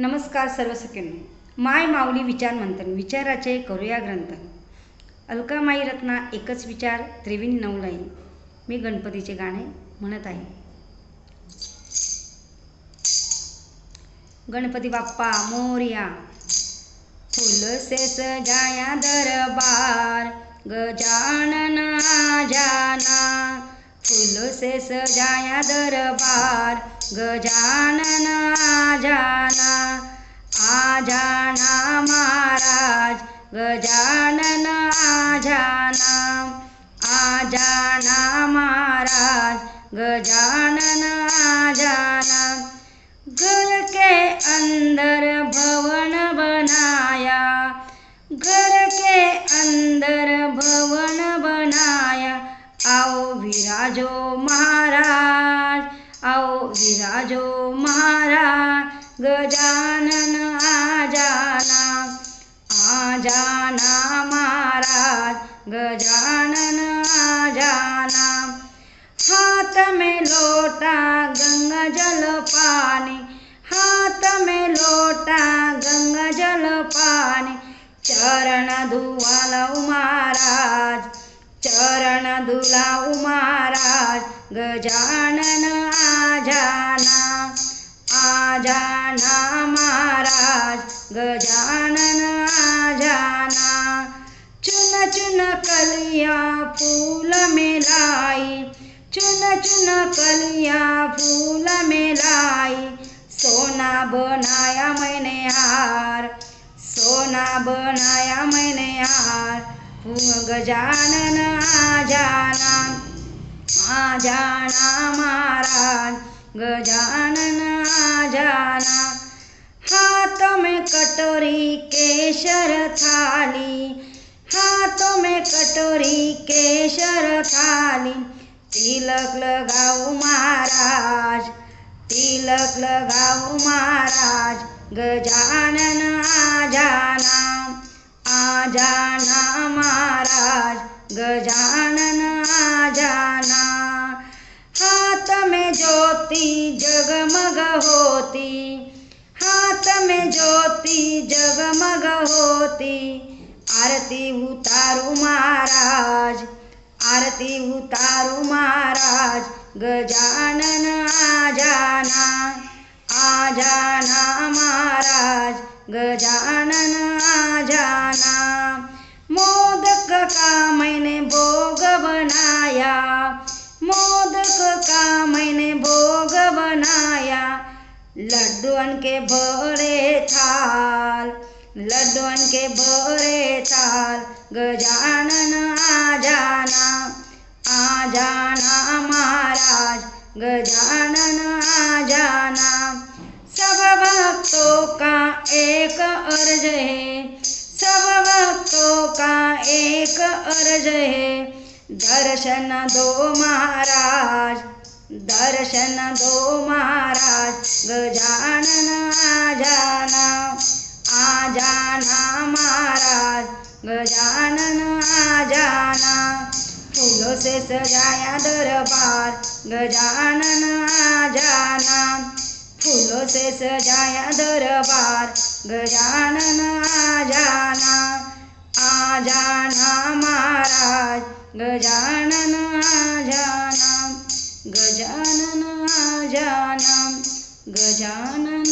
नमस्कार सर्व सखेंनो माय माऊली विचार मंथन विचाराचे करूया ग्रंथन अलकामाई रत्ना एकच विचार त्रिवीण नवलाई मी गणपतीचे गाणे म्हणत आहे. गणपती बाप्पा मोर्या. फुल से सजाया दरबार गजानना जाना. फुल से सजाया दरबार गजानना गजानन आ जाना आ जाना महाराज गजानन आ जाना घर के अंदर भवन बनाया, घर के अंदर भवन बनाया। आओ विराजो महाराज, आओ विराजो महाराज, गजानन गजानन आ जाना हाथ में लोटा गंगा जल पानी हाथ में लोटा गंगा जल पानी चरण धुवालऊ महाराज चरण धुला महाराज गजानन आजाना। आजाना महाराज। गजानन चुन चुन कलिया फूल में लाई सोना बनाया मैंने हार, सोना बनाया मैंने हार। गजानन आ जाना आ जाना महाराज। गजानन आ जाना, हाथ में कटोरी केशर थाली। हाथों में कटोरी केशर थाली। तिलक लगाओ महाराज, तिलक लगाओ महाराज, गजानन आ जाना आ जाना महाराज, गजानन आ जाना हाथ में ज्योति जगमग होती, हाथ में ज्योति जगमग होती आरती उतारू महाराज, गजानन आ जाना आ जाना महाराज, गजानन आ जाना मोदक का मैंने भोग बनाया, मोदक का मैंने भोग बनाया लड्डुअन के भरे थाल। लड्डुअन के भरे थाल गजानन आ जाना आ जाना महाराज, गजानन आ जाना सब भक्तों का एक अर्ज़ है, सब भक्तों का एक अर्ज़ है। दर्शन दो महाराज, दर्शन दो महाराज, गजानन आ जाना आ जाना महाराज, गजानन आ जाना फूलों से सजाया दरबार, गजानन आ जाना फूलों से सजाया दरबार, गजानन आ जाना आ जाना महाराज, गजानन आ जाना गजानन आ जाना गजानन आ जाना